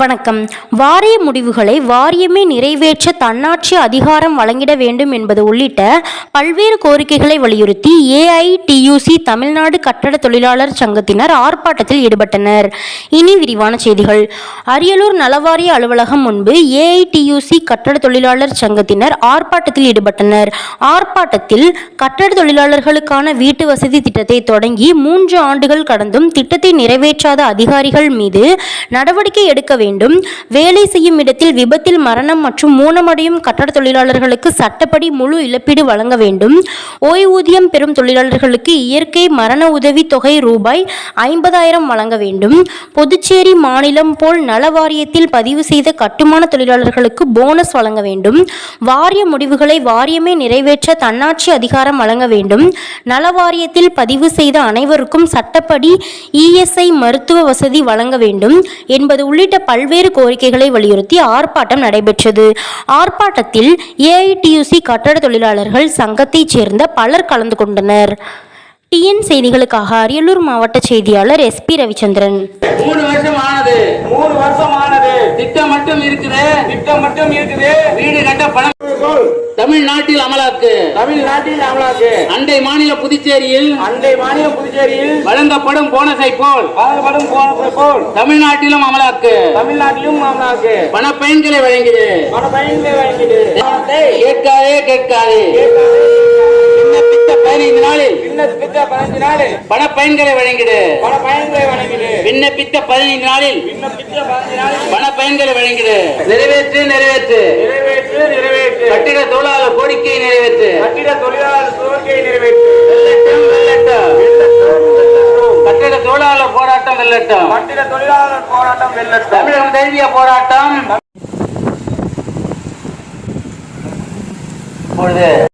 வணக்கம். வாரிய முடிவுகளை வாரியமே நிறைவேற்ற தன்னாட்சி அதிகாரம் வழங்கிட வேண்டும் என்பது உள்ளிட்ட பல்வேறு கோரிக்கைகளை வலியுறுத்தி ஏஐடியூசி தமிழ்நாடு கட்டட தொழிலாளர் சங்கத்தினர் ஆர்ப்பாட்டத்தில் ஈடுபட்டனர். இனி விரிவான செய்திகள். அரியலூர் நலவாரிய அலுவலகம் முன்பு ஏஐடியூசி கட்டட தொழிலாளர் சங்கத்தினர் ஆர்ப்பாட்டத்தில் ஈடுபட்டனர். ஆர்ப்பாட்டத்தில் கட்டட தொழிலாளர்களுக்கான வீட்டு வசதி திட்டத்தை தொடங்கி மூன்று ஆண்டுகள் கடந்தும் திட்டத்தை நிறைவேற்றாத அதிகாரிகள் மீது நடவடிக்கை எடுக்க வேண்டும். வேலை செய்யும் இடத்தில் விபத்தில் மரணம் மற்றும் மூனமடையும் கட்டட தொழிலாளர்களுக்கு சட்டப்படி முழு இழப்பீடு வழங்க வேண்டும். ஓய்வூதியம் பெறும் தொழிலாளர்களுக்கு இயற்கை மரண உதவி தொகை ரூபாய் ஐம்பதாயிரம் வழங்க வேண்டும். புதுச்சேரி மாநிலம் போல் நல வாரியத்தில் பதிவு செய்த கட்டுமான தொழிலாளர்களுக்கு போனஸ் வழங்க வேண்டும். வாரிய முடிவுகளை வாரியமே நிறைவேற்ற தன்னாட்சி அதிகாரம் வழங்க வேண்டும். நல வாரியத்தில் பதிவு செய்த அனைவருக்கும் சட்டப்படி இஎஸ்ஐ மருத்துவ வசதி வழங்க வேண்டும். என்பது உள்ளிட்ட பல்வேறு கோரிக்கைகளை வலியுறுத்தி ஆர்ப்பாட்டம் நடைபெற்றது. ஆர்ப்பாட்டத்தில் ஏஐடியூசி கட்டட தொழிலாளர்கள் சங்கத்தைச் சேர்ந்த பலர் கலந்து கொண்டனர். டிஎன் செய்திகளுக்காக அரியலூர் மாவட்ட செய்தியாளர் எஸ்பி ரவிச்சந்திரன். மூணு வருஷம் ஆனது மூணு வருஷம் ஆனது திட்டம் மட்டும் இருக்குது. திட்டம் மட்டும் இருக்குது. வீடு கட்ட பணம் தமிழ்நாட்டில் அமலாக்கு. தமிழ்நாட்டில் அமலாக்கு. அண்டை மாநில புதுச்சேரியில் அண்டை மாநில புதுச்சேரியில் வழங்கப்படும் போனஸை போல் வழங்கப்படும் போனஸை போல் தமிழ்நாட்டிலும் அமலாக்கு. தமிழ்நாட்டிலும் அமலாக்கு. பண பயன்களை வழங்கிடு. பயன்களை வழங்கிடு. கேட்காதே கேட்காதே. விண்ணப்பித்த பதினைந்து நாளில். பண பயன்களை வழங்கிடு. பயன்களை வழங்கிடு. விண்ணப்பித்த பதினைந்து நாளில். விண்ணப்பித்த பதினஞ்சு நாள் பண பயன்களை வழங்கிடு. நிறைவேற்று நிறைவேற்று. நிறைவேற்று நிறைவேற்று. கட்டிட தொழிலாளர் கோரிக்கையை நிறைவேற்று. கட்டிட தொழிலாளர் கோரிக்கையை நிறைவேற்று. கட்டிட தொழிலாளர் போராட்டம் வெல்லட்டும் கட்டிட தொழிலாளர் போராட்டம் வெல்லட்டும் தமிழகம் தழுவிய போராட்டம். இப்பொழுது